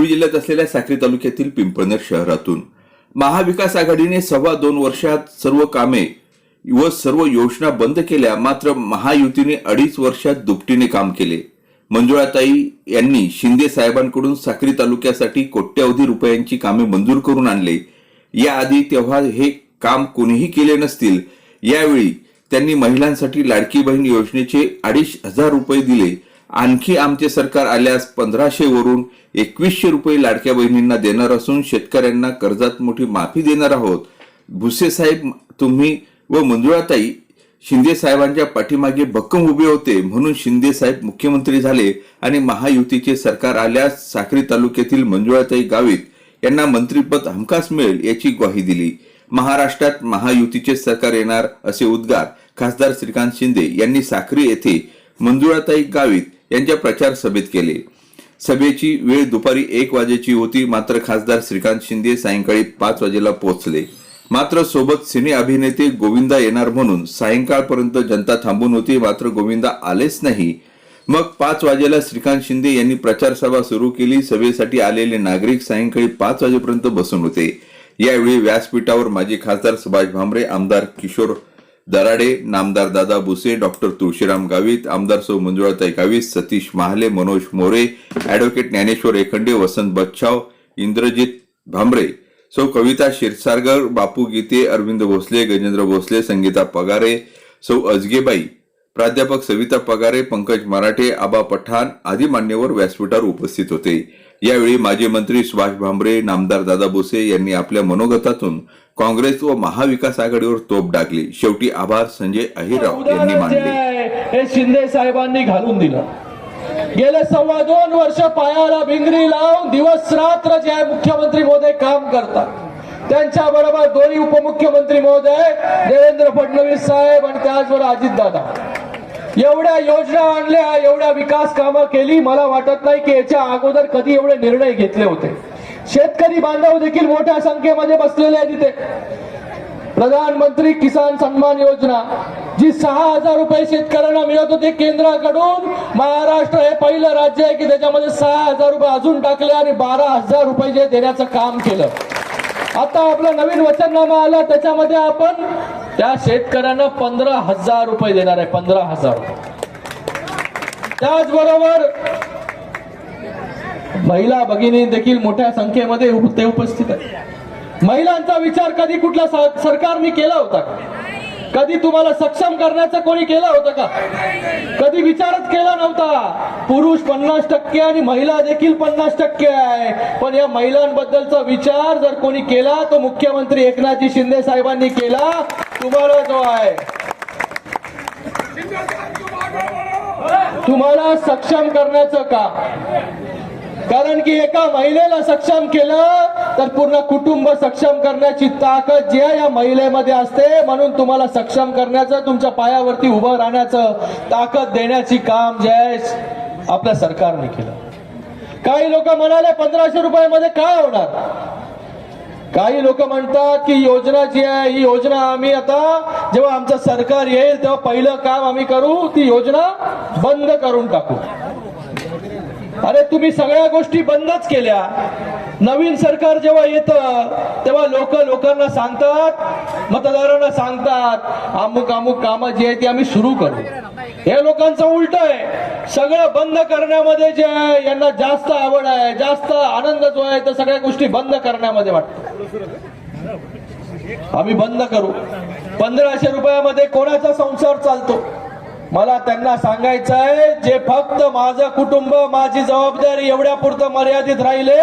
धुळे जिल्ह्यात असलेल्या साक्री तालुक्यातील पिंपळनेर शहरातून. महाविकास आघाडीने सव्वा दोन वर्षात सर्व कामे व सर्व योजना बंद केल्या मात्र महायुतीने अडीच वर्षात दुपटीने काम केले. मंजुळाताई यांनी शिंदे साहेबांकडून साक्री तालुक्यासाठी कोट्यवधी रुपयांची कामे मंजूर करून आणले. याआधी तेव्हा हे काम कोणीही केले नसतील. यावेळी त्यांनी महिलांसाठी लाडकी बहीण योजनेचे अडीच हजार रुपये दिले. आणखी आमचे सरकार आल्यास पंधराशे वरून एकवीसशे रुपये लाडक्या बहिणींना देणार असून शेतकऱ्यांना कर्जात मोठी माफी देणार आहोत. भुसे साहेब तुम्ही व मंजुळाताई शिंदे साहेबांच्या पाठीमागे भक्कम उभे होते म्हणून शिंदे साहेब मुख्यमंत्री झाले आणि महायुतीचे सरकार आल्यास साक्री तालुक्यातील मंजुळाताई गावित यांना मंत्रीपद हमखास मिळेल याची ग्वाही दिली. महाराष्ट्रात महायुतीचे सरकार येणार असे उद्गार खासदार श्रीकांत शिंदे यांनी साखरी येथे मंजुळाताई गावित यांच्या प्रचार सभेत केले. सभेची वेळ दुपारी एक वाजेची होती. मात्र खासदार श्रीकांत शिंदे सायंकाळी पाच वाजेला पोहोचले. मात्र सोबत सिने अभिनेते गोविंदा येणार म्हणून सायंकाळपर्यंत जनता थांबून होती. मात्र गोविंदा आलेच नाही. मग पाच वाजेला श्रीकांत शिंदे यांनी प्रचार सभा सुरू केली. सभेसाठी आलेले नागरिक सायंकाळी पाच वाजेपर्यंत बसून होते. यावेळी व्यासपीठावर माजी खासदार सुभाष भामरे आमदार किशोर दराडे नामदार दादा भुसे डॉक्टर तुळशीराम गावित आमदार सौ मंजुळाताई गावित सतीश महाले मनोज मोरे ऍडव्होकेट ज्ञानेश्वर एखंडे वसंत बच्छाव इंद्रजित भांबरे सौ कविता क्षीरसागर बापू गीते अरविंद भोसले गजेंद्र भोसले संगीता पगारे सौ अजगेबाई प्राध्यापक सविता पगारे पंकज मराठे आबा पठाण आदी मान्यवर व्यासपीठावर उपस्थित होते. यावेळी माजी मंत्री सुभाष भामरे नामदार दादा भुसे यांनी आपल्या मनोगतातून काँग्रेस व महाविकास आघाडीवर तोप डागली. शेवटी आभार संजय अहिराव यांनी मानले. हे शिंदे साहेबांनी घालून दिलं. गेले सव्वा दोन वर्ष पायाला भिंगरी लावून दिवस रात्र जे आहे मुख्यमंत्री महोदय काम करतात त्यांच्या बरोबर दोन्ही उपमुख्यमंत्री महोदय देवेंद्र फडणवीस साहेब आणि त्याचबरोबर अजितदादा. एवढ्या योजना आणल्या एवढ्या विकास कामं केली. मला वाटत नाही की याच्या अगोदर कधी एवढे निर्णय घेतले होते. शेतकरी बांधव देखील मोठ्या संख्येमध्ये बसलेले आहेत तिथे प्रधानमंत्री किसान सन्मान योजना जी सहा हजार रुपये शेतकऱ्यांना मिळत होते केंद्राकडून. महाराष्ट्र हे पहिलं राज्य आहे की त्याच्यामध्ये सहा हजार रुपये अजून टाकले आणि बारा हजार रुपये जे देण्याचं काम केलं. आता आपलं नवीन वचननामा आलं त्याच्यामध्ये आपण त्या शेतकऱ्यांना पंधरा हजार रुपये देणार आहे पंधरा हजार त्याचबरोबर महिला भगिनी देखील मोठ्या संख्येमध्ये ते उपस्थित आहे महिलांचा विचार कधी कुठल्या सरकारने केला होता का? कधी तुम्हाला सक्षम करण्याचा कोणी केलं होता का? कधी विचारच केला नव्हता. पुरुष पन्नास टक्के आणि महिला देखील पन्नास टक्के आहे. पण या महिलांबद्दलचा विचार जर कोणी केला तो मुख्यमंत्री एकनाथजी शिंदे साहेबांनी केला तुम्हाला जो आहे तुम्हाला सक्षम करण्याचं काम. कारण की एका महिलेला सक्षम केलं तर पूर्ण कुटुंब सक्षम करण्याची ताकद जी आहे या महिलेमध्ये असते म्हणून तुम्हाला सक्षम करण्याचं तुमच्या पायावरती उभं राहण्याचं ताकद देण्याची काम जे आहे आपल्या सरकारने केलं. काही लोक म्हणाले पंधराशे रुपयामध्ये काय होणार? काही लोक म्हणतात की योजना जी आहे ही योजना आम्ही आता जेव्हा आमचं सरकार येईल तेव्हा पहिलं काम आम्ही करू ती योजना बंद करून टाकू. अरे तुम्ही सगळ्या गोष्टी बंदच केल्या. नवीन सरकार जेव्हा येतं तेव्हा लोक लोकांना सांगतात मतदारांना सांगतात अमुक अमुक कामं जी आहे ती आम्ही सुरू करू. हे लोकांचं उलट आहे. सगळं बंद करण्यामध्ये जे आहे यांना जास्त आवड आहे जास्त आनंद जो आहे तर सगळ्या गोष्टी बंद करण्यामध्ये वाटतो आम्ही बंद करू. पंधराशे रुपयामध्ये कोणाचा संसार चालतो? मला त्यांना सांगायचं आहे जे फक्त माझं कुटुंब माझी जबाबदारी एवढ्या पुरतं मर्यादित राहिले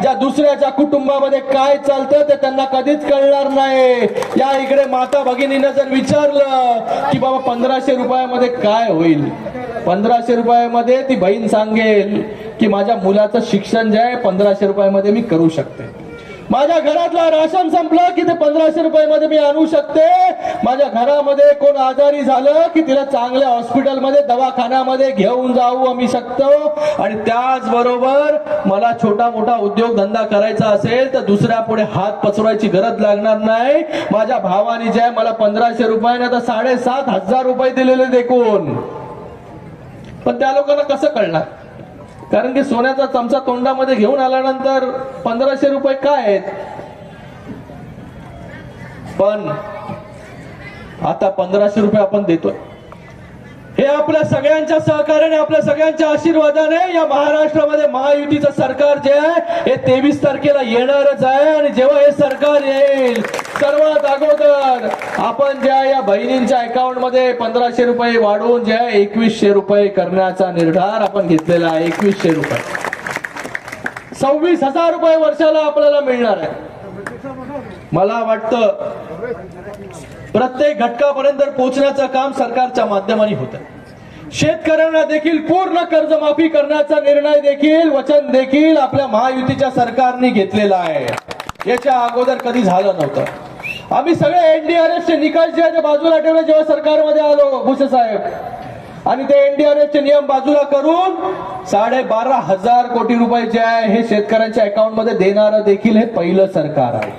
ज्या दुसऱ्याच्या कुटुंबामध्ये काय चालतं ते त्यांना कधीच कळणार नाही. या इकडे माता भगिनीनं जर विचारलं की बाबा पंधराशे रुपयामध्ये काय होईल? पंधराशे रुपयामध्ये ती बहीण सांगेल की माझ्या मुलाचं शिक्षण जे आहे पंधराशे रुपयामध्ये मी करू शकते. माझ्या घरातला राशन संपलं की ते पंधराशे रुपयामध्ये मी आणू शकते. माझ्या घरामध्ये कोण आजारी झालं की तिला चांगल्या हॉस्पिटलमध्ये दवाखान्यामध्ये घेऊन जाऊ आम्ही शकतो. आणि त्याचबरोबर मला छोटा मोठा उद्योग धंदा करायचा असेल तर दुसऱ्या पुढे हात पसरवायची गरज लागणार नाही. माझ्या भावाने जे आहे मला पंधराशे रुपयाने तर साडेसात हजार रुपये दिलेले देखून. पण त्या लोकांना कसं कळणार? कारण की सोन्याचा चमचा तोंडामध्ये घेऊन आल्यानंतर पंधराशे रुपये काय आहेत? पण आता पंधराशे रुपये आपण देतोय. हे आपल्या सगळ्यांच्या सहकार्याने आपल्या सगळ्यांच्या आशीर्वादाने या महाराष्ट्रामध्ये महायुतीचं सरकार जे आहे हे तेवीस तारखेला येणारच आहे. आणि जेव्हा हे सरकार येईल सर्वात अगोदर आपण ज्या या बहिणींच्या अकाउंटमध्ये पंधराशे रुपये वाढवून जे आहे एकवीसशे रुपये करण्याचा निर्धार आपण घेतलेला आहे एकवीसशे रुपये. सव्वीस हजार रुपये वर्षाला आपल्याला मिळणार आहे. मला वाटतं प्रत्येक घटकापर्यंत पोहोचण्याचं काम सरकारच्या माध्यमाने होत. शेतकऱ्यांना देखील पूर्ण कर्जमाफी करण्याचा निर्णय देखील वचन देखील आपल्या महायुतीच्या सरकारने घेतलेला आहे. याच्या अगोदर कधी झालं नव्हतं. आम्ही सगळे एनडीआरएफ चे निकाल जे आहे ते बाजूला ठेवले जेव्हा सरकारमध्ये आलो भुसे साहेब. आणि ते एनडीआरएफ चे नियम बाजूला करून साडेबारा हजार कोटी रुपये जे आहे हे शेतकऱ्यांच्या अकाउंटमध्ये देणारं देखील हे पहिलं सरकार आहे.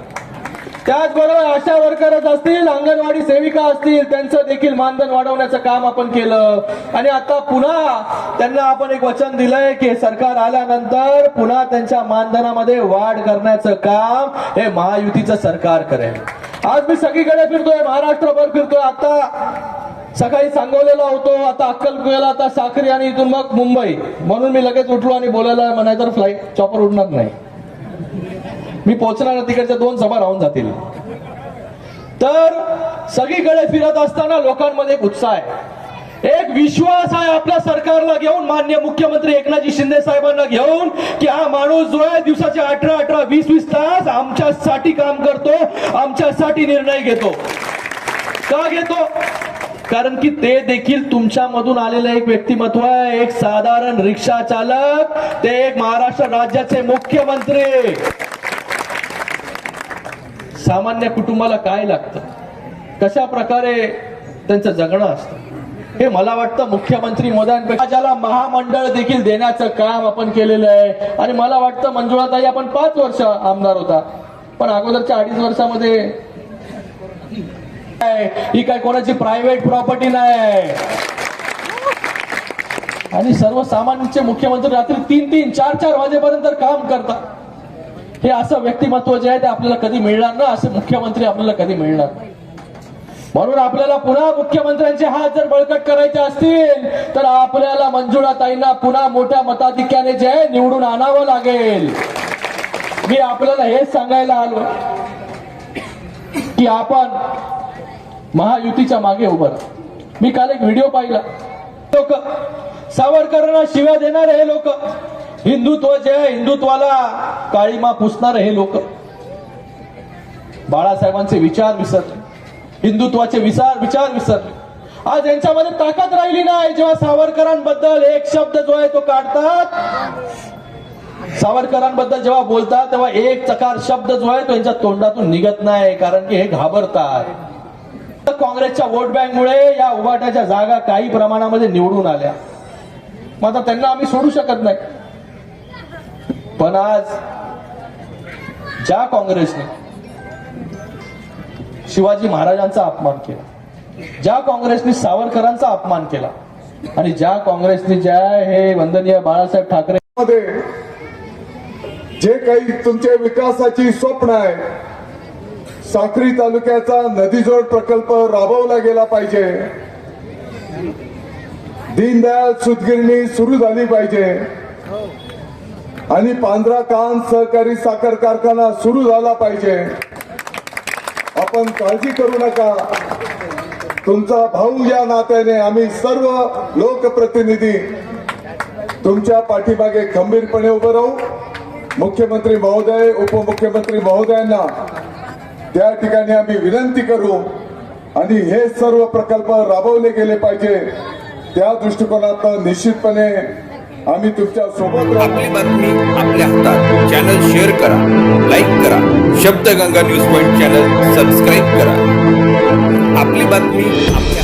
त्याचबरोबर आशा वर्करच असतील अंगणवाडी सेविका असतील त्यांचं देखील मानधन वाढवण्याचं काम आपण केलं. आणि आता पुन्हा त्यांना आपण एक वचन दिलंय की सरकार आल्यानंतर पुन्हा त्यांच्या मानधनामध्ये वाढ करण्याचं काम हे महायुतीचं सरकार करेल. आज मी सगळीकडे फिरतोय महाराष्ट्रभर फिरतोय. आता सकाळी सांगवलेला होतो आता अक्कलकुयाला आता साखरी आणि इथून मग मुंबई. म्हणून मी लगेच उठलो आणि बोलायला म्हणायचं फ्लाईट चॉपर उडणार नाही. मी पोहोचणार तिकडच्या दोन सभा राहून जातील. तर सगळीकडे फिरत असताना लोकांमध्ये एक उत्साह आहे. एक विश्वास आहे आपल्या सरकारला घेऊन मान्य मुख्यमंत्री एकनाथजी शिंदे साहेबांना घेऊन की हा माणूस जो आहे दिवसाचे अठरा अठरा वीस वीस तास आमच्यासाठी काम करतो आमच्यासाठी निर्णय घेतो. का घेतो? कारण की ते देखील तुमच्यामधून आलेलं एक व्यक्तिमत्व आहे एक साधारण रिक्षा चालक ते एक महाराष्ट्र राज्याचे मुख्यमंत्री. सामान्य कुटुंबाला काय लागतं? कशा प्रकारे त्यांचं जगणं असतं? हे मला वाटतं मुख्यमंत्री मोदयांपेक्षा महामंडळ देखील देण्याचं काम आपण केलेलं आहे. आणि मला वाटतं मंजुळाताई आपण पाच वर्ष आमदार होता. पण अगोदरच्या अडीच वर्षामध्ये काय, ही काय कोणाची प्रायव्हेट प्रॉपर्टी नाही. आणि सर्वसामान्यांचे मुख्यमंत्री रात्री तीन तीन चार चार वाजेपर्यंत काम करतात. हे असं व्यक्तिमत्व जे आहे ते आपल्याला कधी मिळणार ना असे मुख्यमंत्री आपल्याला कधी मिळणार नाही. म्हणून आपल्याला पुन्हा मुख्यमंत्र्यांचे हात जर बळकट करायचे असतील तर आपल्याला मंजुळाताईंना पुन्हा मोठ्या मताधिक्याने जे आहे निवडून आणावं लागेल. मी आपल्याला हेच सांगायला आलो की आपण महायुतीच्या मागे उभं मी काल एक व्हिडिओ पाहिला. लोक सावरकरांना शिव्या देणारे हे लोक हिंदुत्व जे आहे हिंदुत्वाला काळीमा पुसणार हे लोक. बाळासाहेबांचे विचार विसरले. हिंदुत्वाचे विचार विचार विसरले. आज यांच्यामध्ये ताकद राहिली नाही जेव्हा सावरकरांबद्दल एक शब्द जो आहे तो काढतात. सावरकरांबद्दल जेव्हा बोलतात तेव्हा एक चकार शब्द जो आहे तो यांच्या तोंडातून निघत नाही कारण की हे घाबरतात. काँग्रेसच्या वोट बँकमुळे या उभाट्याच्या जागा काही प्रमाणामध्ये निवडून आल्या. मग आता त्यांना आम्ही सोडू शकत नाही. पण आज ज्या काँग्रेसने शिवाजी महाराजांचा अपमान केला ज्या काँग्रेसने सावरकरांचा अपमान केला आणि ज्या काँग्रेसने ज्या हे वंदनीय बाळासाहेब ठाकरे मध्ये जे काही तुमचे विकासाची स्वप्न आहे साखरी तालुक्याचा नदीजोड प्रकल्प राबवला गेला पाहिजे. दीनदयाल सुतगिरणी सुरू झाली पाहिजे. आणि पांढरा कान सहकारी साखर कारखाना सुरू झाला पाहिजे. आपण काळजी करू नका. तुमचा भाऊ या नात्याने आम्ही सर्व लोकप्रतिनिधी तुमच्या पाठीमागे खंबीरपणे उभं राहू. मुख्यमंत्री महोदय उपमुख्यमंत्री महोदयांना त्या ठिकाणी आम्ही विनंती करू. आणि हे सर्व प्रकल्प राबवले गेले पाहिजे. त्या दृष्टिकोनातून निश्चितपणे आम्ही तुमच्यासोबत आपली बातमी आपल्या हातात. चॅनल शेअर करा लाईक करा. Shabdganga news point channel subscribe करा. आपली बातमी आपल्या